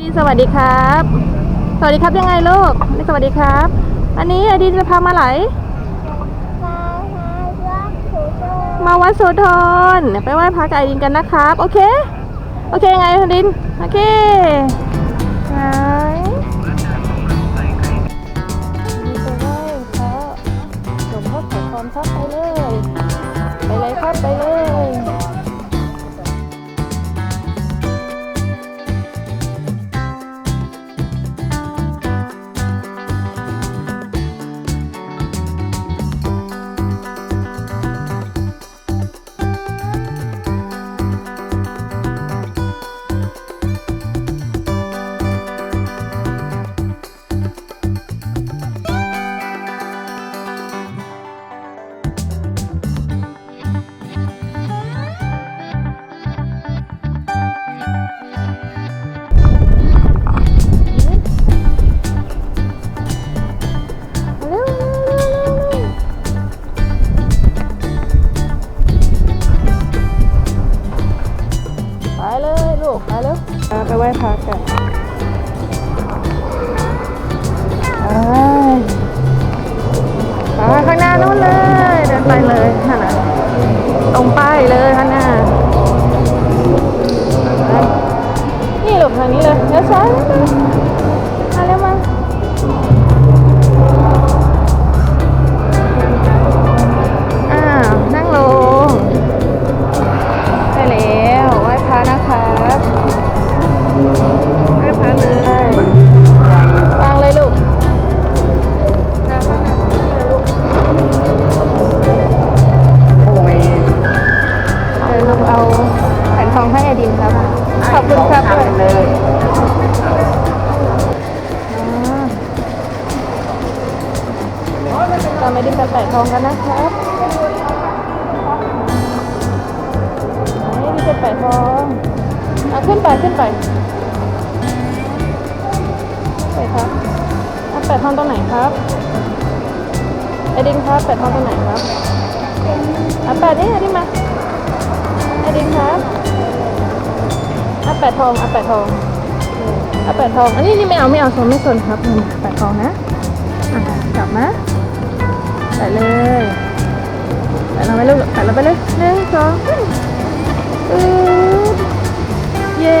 ดีสวัสดีครับ สวัสดีครับยังไงลูกสวัสดีครับ อันนี้อดีจะพามาไหลมาวัดโสธรไปไหว้พระกับไอดินกันนะครับ โอเค โอเคยังไงอดิน โอเคไหนนี่ไปไหว้พระหลวงพ่อโสธรครับไปเลย ไปเลยครับไปเลย ไปไหว้พระกันไปข้างหน้านู้นเลย เดินไปเลยนั่นนะตรงป้ายเลยข้างหน้า นี่หลบทางนี้เลยเดี๋ยวซ้าย ดินครับขอบคุณครับเลยตามอดินไปแปะทองกันนะครับนี่มีเป็นแปะทองอะขึ้นไปขึ้นไปไปครับอะแปะทองตรงไหนครับไอดินครับแปะทองตรงไหนครับอะแปะนี่ไอดินมาไอดินครับ แปะทองอะแปดทองอะแปดทอง อันนี้นี่ไม่เอาไม่เอาโซนไม่สนครับแปดทองนะอะกลับมาใส่เลยใส่ลงไปเลยใส่ลงไปเลยหนึ่งสองเย้